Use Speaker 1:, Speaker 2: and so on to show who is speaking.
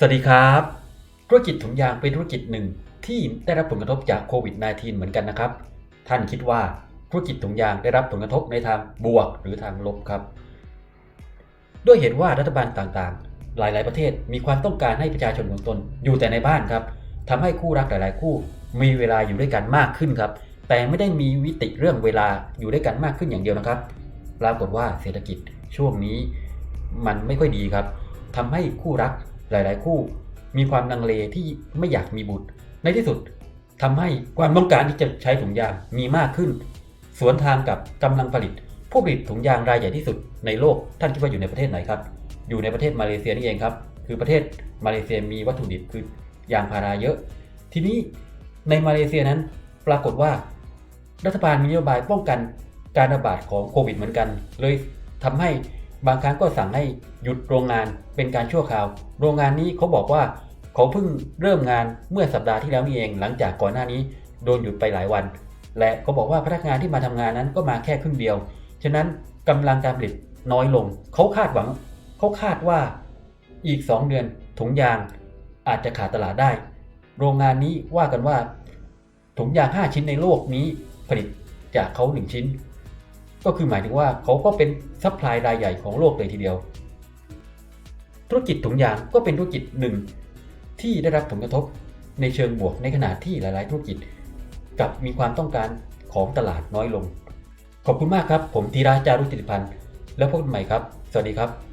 Speaker 1: สวัสดีครับ ธุรกิจถุงยางเป็นธุรกิจหนึ่งที่ได้รับผลกระทบจากโควิด -19 เหมือนกันนะครับ ท่านคิดว่าธุรกิจถุงยางได้รับผลกระทบในทางบวกหรือทางลบครับ ด้วยเหตุว่ารัฐบาลต่างๆ หลาย ๆ ประเทศมีความต้องการให้ประชาชนของตนอยู่แต่ในบ้านครับทำให้คู่รักหลาย ๆ คู่มีเวลาอยู่ด้วยกันมากขึ้นครับ แต่ไม่ได้มีวิติเรื่องเวลาอยู่ด้วยกันมากขึ้นอย่างเดียวนะครับปรากฏว่าเศรษฐกิจช่วงนี้มันไม่ค่อยดีครับทำให้คู่รัก หลาย ๆ คู่มีความลังเลที่ไม่อยากมีบุตร ในที่สุดทำให้ความต้องการที่จะใช้ถุงยางมีมากขึ้น สวนทางกับกำลังผลิต ผู้ผลิตถุงยางรายใหญ่ที่สุดในโลกท่านคิดว่าอยู่ในประเทศไหนครับ อยู่ในประเทศมาเลเซียนี่เองครับ คือประเทศมาเลเซียมีวัตถุดิบคือยางพาราเยอะ ทีนี้ในมาเลเซียนั้นปรากฏว่า รัฐบาลมีนโยบายป้องกันการระบาดของโควิดเหมือนกัน เลยทำให้ บางครั้งก็สั่งให้หยุดโรงงานเป็นการชั่วคราว โรงงานนี้เขาบอกว่าเขาเพิ่งเริ่มงานเมื่อสัปดาห์ที่แล้วนี่เอง หลังจากก่อนหน้านี้โดนหยุดไปหลายวัน และเขาบอกว่าพนักงานที่มาทำงานนั้นก็มาแค่ครึ่งเดียว ฉะนั้นกำลังการผลิตน้อยลง เขาคาดหวัง เขาคาดว่าอีก 2 เดือนถุงยางอาจจะขาดตลาดได้ โรงงานนี้ว่ากันว่า ถุงยาง 5 ชิ้นในโลกนี้ผลิตจากเขา 1 ชิ้น ก็คือหมายถึงว่าเขาก็เป็นซัพพลายรายใหญ่ของโลกเลยทีเดียว ธุรกิจถุงยางก็เป็นธุรกิจหนึ่งที่ได้รับผลกระทบในเชิงบวกในขณะที่หลาย ๆ ธุรกิจกับมีความต้องการของตลาดน้อยลง ขอบคุณมากครับ ผมธีราจารุจิตพันธ์ แล้วพบกันใหม่ครับ สวัสดีครับ